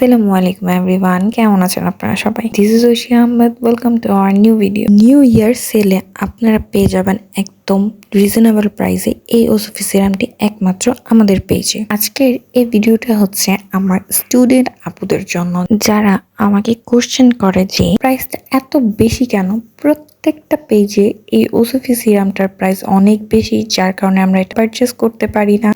আসসালামু আলাইকুম এভরিওয়ান, কেমন আছেন আপনারা সবাই? This is Oishi Ahmed welcome to our new video new year সেলে আপনারা পেয়ে যাবেন একদম রিজনেবল প্রাইসে এই ওসফি সিরামটি একমাত্র আমাদের পেজে আজকের এই ভিডিওটা হচ্ছে আমার স্টুডেন্ট আপুদের জন্য। যারা আমাকে কোশ্চেন করে যে প্রাইসটা এত বেশি কেন? প্রত্যেকটা পেজে এই ওসফি সিরামটার প্রাইস অনেক বেশি, যার কারণে আমরা এটা পারচেস করতে পারি না।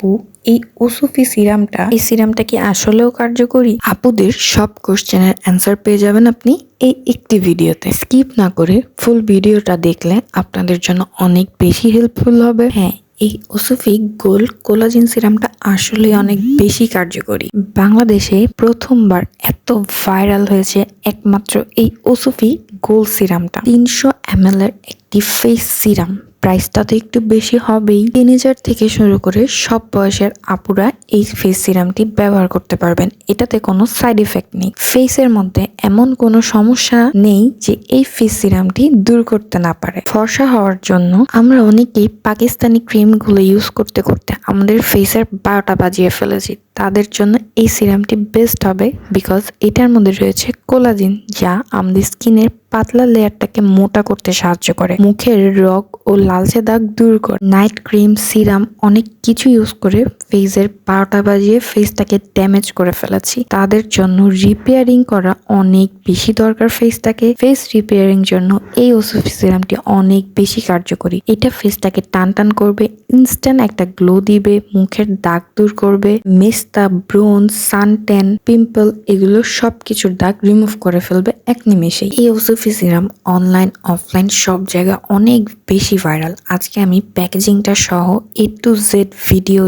এই ওসুফি সিরামটা এই সিরামটা কি আসলেও কার্যকরী? আপুদের সব কোশ্চেনের অ্যান্সার পেয়ে যাবেন আপনি। এই একটি ভিডিওতে স্কিপ না করে ফুল ভিডিওটা দেখলে আপনাদের জন্য অনেক বেশি হেল্পফুল হবে। হ্যাঁ এই ওসুফি গোল্ড কোলাজিন সিরামটা আসলে অনেক বেশি কার্যকরী। বাংলাদেশে প্রথমবার এত ভাইরাল হয়েছে একমাত্র এই ওসুফি গোল্ড সিরামটা তিনশো এম এর একটি ফেস সিরাম প্রাইসটা তো একটু বেশি হবেই। টিনেজার থেকে শুরু করে সব বয়সের আপুরা এই ফেস সিরামটি ব্যবহার করতে পারবেন। এটাতে কোনো সাইড এফেক্ট নেই। ফেসের মধ্যে এমন কোনো সমস্যা নেই যে এই ফেস সিরামটি দূর করতে না পারে। ফর্সা হওয়ার জন্য আমরা অনেকেই পাকিস্তানি ক্রিমগুলো ইউজ করতে করতে আমাদের ফেসের বারোটা বাজিয়ে ফেলেছি। তাদের জন্য এই সিরামটি বেস্ট হবে বিকজ এটার মধ্যে রয়েছে কোলাজিন যা আমাদের স্কিনের পাতলা লেয়ারটাকে মোটা করতে সাহায্য করে। মুখের রগ ও লালচে দাগ দূর করে। নাইট ক্রিম সিরাম অনেক কিছু ইউজ করে ফেসের বারোটা বাজিয়ে ফেসটাকে ড্যামেজ করে ফেলেছি। তাদের জন্য রিপেয়ারিং করা অনেক বেশি দরকার ফেসটাকে ফেস রিপেয়ারিং জন্য এই ওসুফি সিরামটি অনেক বেশি কার্যকরী। এটা ফেসটাকে টান টান করবে ইনস্ট্যান্ট একটা গ্লো দিবে, মুখের দাগ দূর করবে, মেস্তা, ব্রোঞ্জ সানট্যান পিম্পল এগুলো সব কিছুর দাগ রিমুভ করে ফেলবে এক নিমেষে এই ওসুফি সিরাম অনলাইন অফলাইন সব জায়গায় অনেক বেশি ভাইরাল আজকে আমি প্যাকেজিংটা সহ A to Z video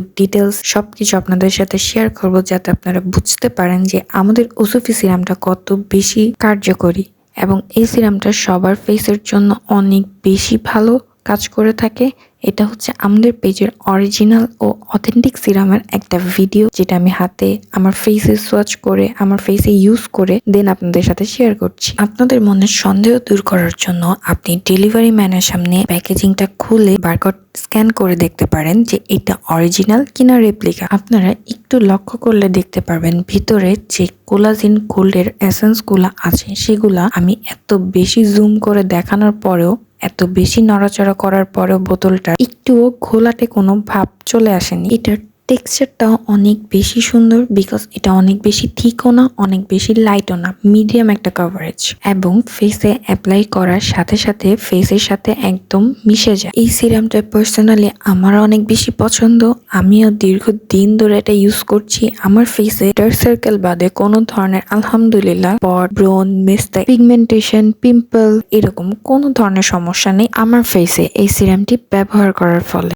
details সবকিছু আপনাদের সাথে শেয়ার করব যাতে আপনারা বুঝতে পারেন যে আমাদের ওসুফি সিরামটা কত বেশি কার্যকরী এবং এই সিরামটা সবার ফেসের জন্য অনেক বেশি ভালো কাজ করে থাকে এটা হচ্ছে আমাদের পেজের অরিজিনাল ও অথেন্টিক সিরামের একটা ভিডিও যেটা আমি হাতে আমার ফেসে সোয়াচ করে, আমার ফেসে ইউজ করে দেন আপনাদের সাথে শেয়ার করছি। আপনাদের মনের সন্দেহ দূর করার জন্য আপনি ডেলিভারি ম্যানের সামনে প্যাকেজিংটা খুলে বারকোড স্ক্যান করে দেখতে পারেন যে এটা অরিজিনাল কিনা রেপ্লিকা আপনারা একটু লক্ষ্য করলে দেখতে পারবেন ভিতরে যে কোলাজিন গোল্ডের এসেন্সগুলো আছে, সেগুলা আমি এত বেশি জুম করে দেখানোর পরেও এত বেশি নড়াচড়া করার পরেও বোতলটা একটুও ঘোলাটে কোনো ভাব চলে আসেনি। এটার টেক্সচারটাও অনেক বেশি সুন্দর বিকজ এটা অনেক বেশি থিকও না, অনেক বেশি লাইটও না মিডিয়াম একটা কভারেজ এবং ফেসে অ্যাপ্লাই করার সাথে সাথে ফেসের সাথে একদম মিশে যায়। এই সিরামটা পার্সোনালি আমার অনেক বেশি পছন্দ। আমিও দীর্ঘদিন ধরে এটা ইউজ করছি। আমার ফেসে ডার্ক সার্কেল বাদে কোনো ধরনের আলহামদুলিল্লাহ পট ব্রোন মেস্তা পিগমেন্টেশন পিম্পল এরকম কোনো ধরনের সমস্যা নেই আমার ফেসে এই সিরামটি ব্যবহার করার ফলে।